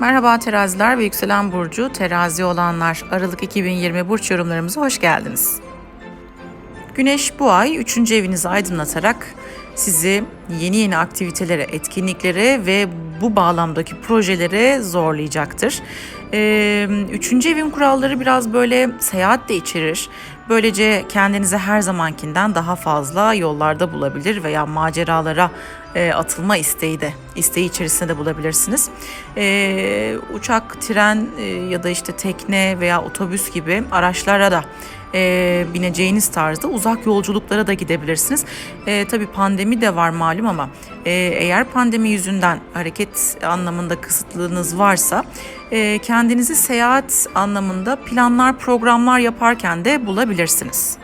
Merhaba teraziler ve yükselen burcu terazi olanlar Aralık 2020 burç yorumlarımıza hoş geldiniz. Güneş bu ay 3. evinizi aydınlatarak sizi yeni yeni aktivitelere, etkinliklere ve bu bağlamdaki projelere zorlayacaktır. Ee, üçüncü evin kuralları biraz böyle seyahat de içerir. Böylece kendinizi her zamankinden daha fazla yollarda bulabilir veya maceralara e, atılma isteği de isteği içerisinde de bulabilirsiniz. E, uçak, tren e, ya da işte tekne veya otobüs gibi araçlara da e, bineceğiniz tarzda uzak yolculuklara da gidebilirsiniz. E, tabii pandemi de var malum ama e, eğer pandemi yüzünden hareket anlamında kısıtlılığınız varsa e, kendinizi seyahat anlamında planlar, programlar yaparken de bulabilirsiniz.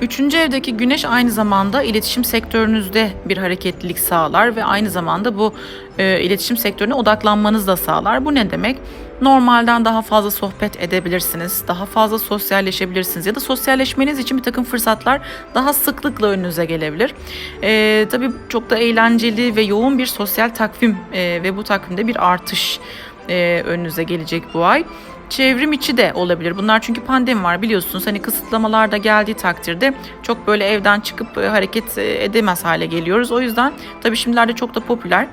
Üçüncü evdeki güneş aynı zamanda iletişim sektörünüzde bir hareketlilik sağlar ve aynı zamanda bu e, iletişim sektörüne odaklanmanızı da sağlar. Bu ne demek? Normalden daha fazla sohbet edebilirsiniz, daha fazla sosyalleşebilirsiniz ya da sosyalleşmeniz için bir takım fırsatlar daha sıklıkla önünüze gelebilir. E, tabii çok da eğlenceli ve yoğun bir sosyal takvim e, ve bu takvimde bir artış e, önünüze gelecek bu ay çevrim içi de olabilir. Bunlar çünkü pandemi var biliyorsunuz. Hani kısıtlamalar da geldiği takdirde çok böyle evden çıkıp e, hareket e, edemez hale geliyoruz. O yüzden tabii şimdilerde çok da popüler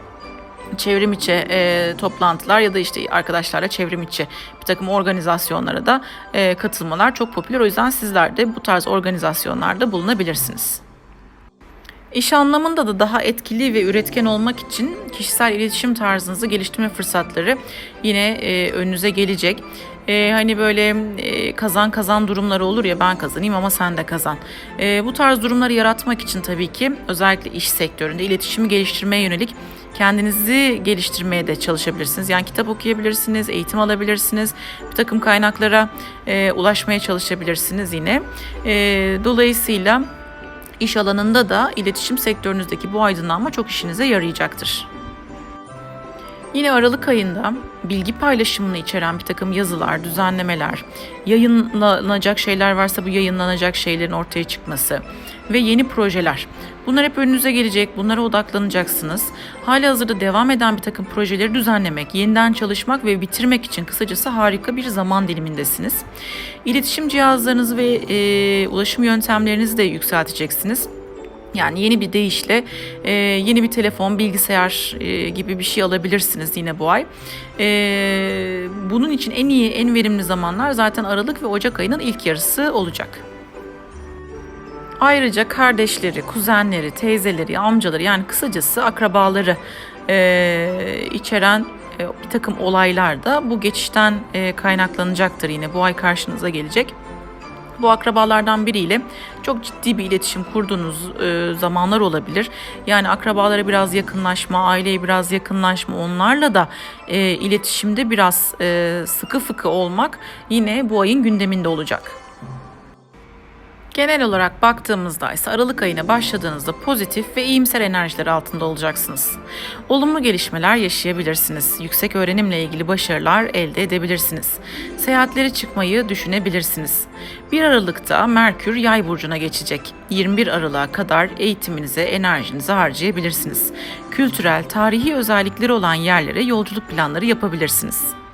çevrim içi e, toplantılar ya da işte arkadaşlarla çevrim içi bir takım organizasyonlara da e, katılmalar çok popüler. O yüzden sizler de bu tarz organizasyonlarda bulunabilirsiniz. İş anlamında da daha etkili ve üretken olmak için kişisel iletişim tarzınızı geliştirme fırsatları yine e, önünüze gelecek. E, hani böyle e, kazan kazan durumları olur ya ben kazanayım ama sen de kazan. E, bu tarz durumları yaratmak için tabii ki özellikle iş sektöründe iletişimi geliştirmeye yönelik kendinizi geliştirmeye de çalışabilirsiniz. Yani kitap okuyabilirsiniz, eğitim alabilirsiniz, bir takım kaynaklara e, ulaşmaya çalışabilirsiniz yine. E, dolayısıyla İş alanında da iletişim sektörünüzdeki bu aydınlanma çok işinize yarayacaktır. Yine Aralık ayında bilgi paylaşımını içeren bir takım yazılar, düzenlemeler, yayınlanacak şeyler varsa bu yayınlanacak şeylerin ortaya çıkması ve yeni projeler. Bunlar hep önünüze gelecek, bunlara odaklanacaksınız. Hali hazırda devam eden bir takım projeleri düzenlemek, yeniden çalışmak ve bitirmek için kısacası harika bir zaman dilimindesiniz. İletişim cihazlarınızı ve e, ulaşım yöntemlerinizi de yükselteceksiniz. Yani yeni bir deyişle e, yeni bir telefon, bilgisayar e, gibi bir şey alabilirsiniz yine bu ay. E, bunun için en iyi, en verimli zamanlar zaten Aralık ve Ocak ayının ilk yarısı olacak. Ayrıca kardeşleri, kuzenleri, teyzeleri, amcaları yani kısacası akrabaları e, içeren e, bir takım olaylar da bu geçişten e, kaynaklanacaktır yine bu ay karşınıza gelecek. Bu akrabalardan biriyle çok ciddi bir iletişim kurduğunuz e, zamanlar olabilir. Yani akrabalara biraz yakınlaşma, aileye biraz yakınlaşma, onlarla da e, iletişimde biraz e, sıkı fıkı olmak yine bu ayın gündeminde olacak. Genel olarak baktığımızda ise Aralık ayına başladığınızda pozitif ve iyimser enerjiler altında olacaksınız. Olumlu gelişmeler yaşayabilirsiniz. Yüksek öğrenimle ilgili başarılar elde edebilirsiniz. Seyahatlere çıkmayı düşünebilirsiniz. 1 Aralık'ta Merkür Yay burcuna geçecek. 21 Aralık'a kadar eğitiminize, enerjinizi harcayabilirsiniz. Kültürel, tarihi özellikleri olan yerlere yolculuk planları yapabilirsiniz.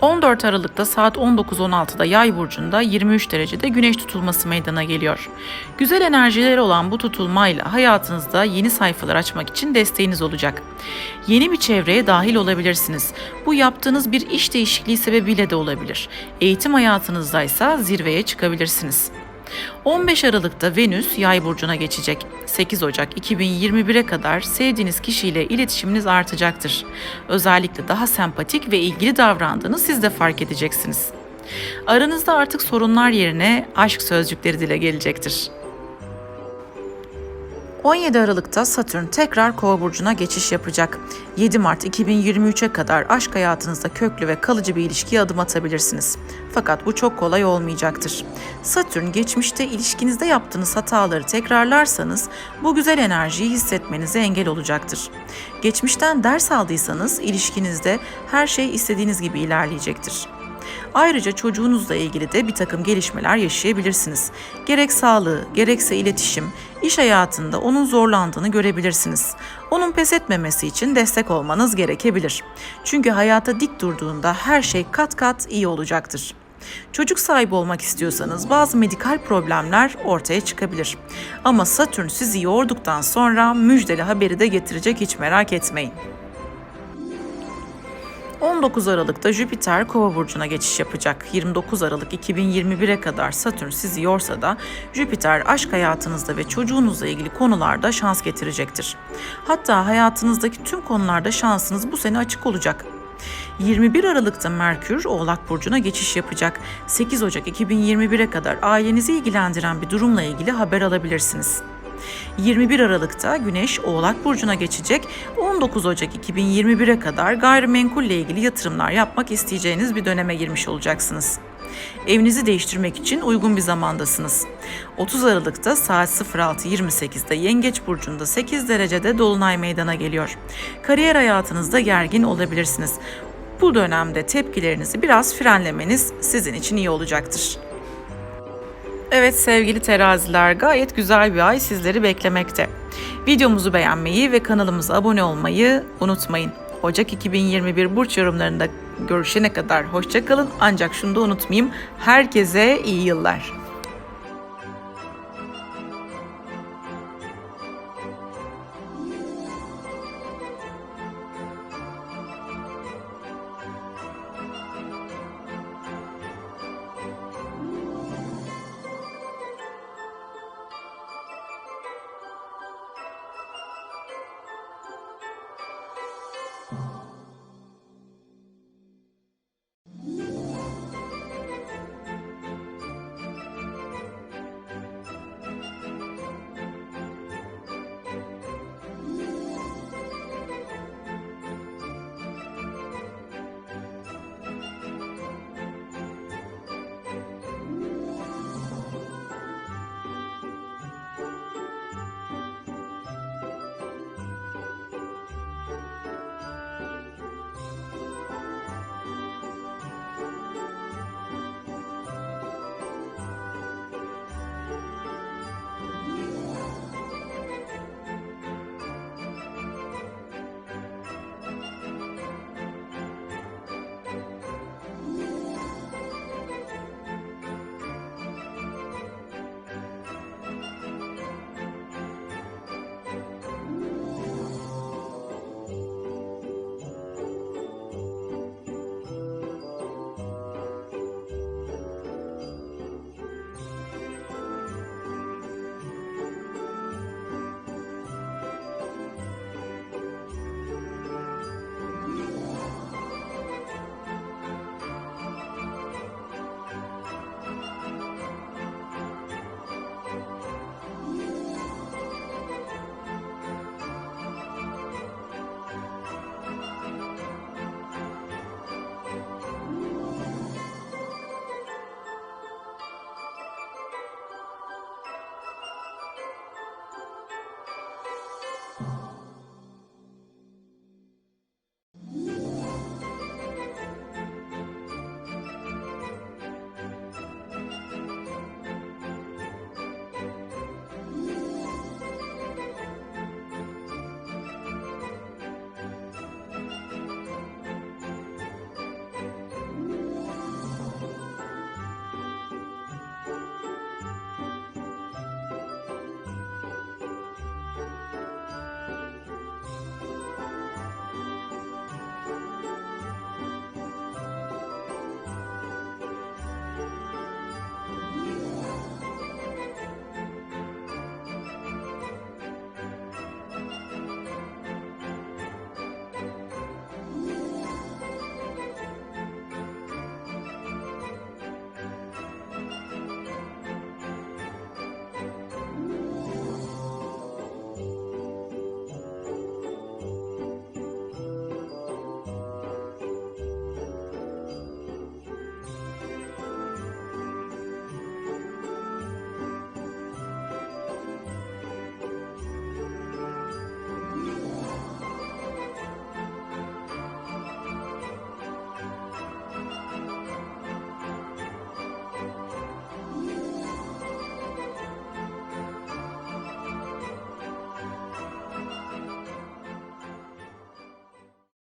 14 Aralık'ta saat 19.16'da Yay burcunda 23 derecede güneş tutulması meydana geliyor. Güzel enerjileri olan bu tutulmayla hayatınızda yeni sayfalar açmak için desteğiniz olacak. Yeni bir çevreye dahil olabilirsiniz. Bu yaptığınız bir iş değişikliği sebebiyle de olabilir. Eğitim hayatınızda ise zirveye çıkabilirsiniz. 15 Aralık'ta Venüs Yay burcuna geçecek. 8 Ocak 2021'e kadar sevdiğiniz kişiyle iletişiminiz artacaktır. Özellikle daha sempatik ve ilgili davrandığını siz de fark edeceksiniz. Aranızda artık sorunlar yerine aşk sözcükleri dile gelecektir. 17 Aralık'ta Satürn tekrar Kova burcuna geçiş yapacak. 7 Mart 2023'e kadar aşk hayatınızda köklü ve kalıcı bir ilişkiye adım atabilirsiniz. Fakat bu çok kolay olmayacaktır. Satürn geçmişte ilişkinizde yaptığınız hataları tekrarlarsanız bu güzel enerjiyi hissetmenize engel olacaktır. Geçmişten ders aldıysanız ilişkinizde her şey istediğiniz gibi ilerleyecektir. Ayrıca çocuğunuzla ilgili de bir takım gelişmeler yaşayabilirsiniz. Gerek sağlığı, gerekse iletişim, İş hayatında onun zorlandığını görebilirsiniz. Onun pes etmemesi için destek olmanız gerekebilir. Çünkü hayata dik durduğunda her şey kat kat iyi olacaktır. Çocuk sahibi olmak istiyorsanız bazı medikal problemler ortaya çıkabilir. Ama Satürn sizi yorduktan sonra müjdeli haberi de getirecek hiç merak etmeyin. 19 Aralık'ta Jüpiter Kova burcuna geçiş yapacak. 29 Aralık 2021'e kadar Satürn sizi yorsa da Jüpiter aşk hayatınızda ve çocuğunuzla ilgili konularda şans getirecektir. Hatta hayatınızdaki tüm konularda şansınız bu sene açık olacak. 21 Aralık'ta Merkür Oğlak Burcu'na geçiş yapacak. 8 Ocak 2021'e kadar ailenizi ilgilendiren bir durumla ilgili haber alabilirsiniz. 21 Aralık'ta Güneş Oğlak Burcu'na geçecek. 19 Ocak 2021'e kadar gayrimenkulle ilgili yatırımlar yapmak isteyeceğiniz bir döneme girmiş olacaksınız. Evinizi değiştirmek için uygun bir zamandasınız. 30 Aralık'ta saat 06.28'de Yengeç Burcu'nda 8 derecede Dolunay meydana geliyor. Kariyer hayatınızda gergin olabilirsiniz. Bu dönemde tepkilerinizi biraz frenlemeniz sizin için iyi olacaktır. Evet sevgili teraziler gayet güzel bir ay sizleri beklemekte. Videomuzu beğenmeyi ve kanalımıza abone olmayı unutmayın. Ocak 2021 burç yorumlarında görüşene kadar hoşçakalın ancak şunu da unutmayayım. Herkese iyi yıllar.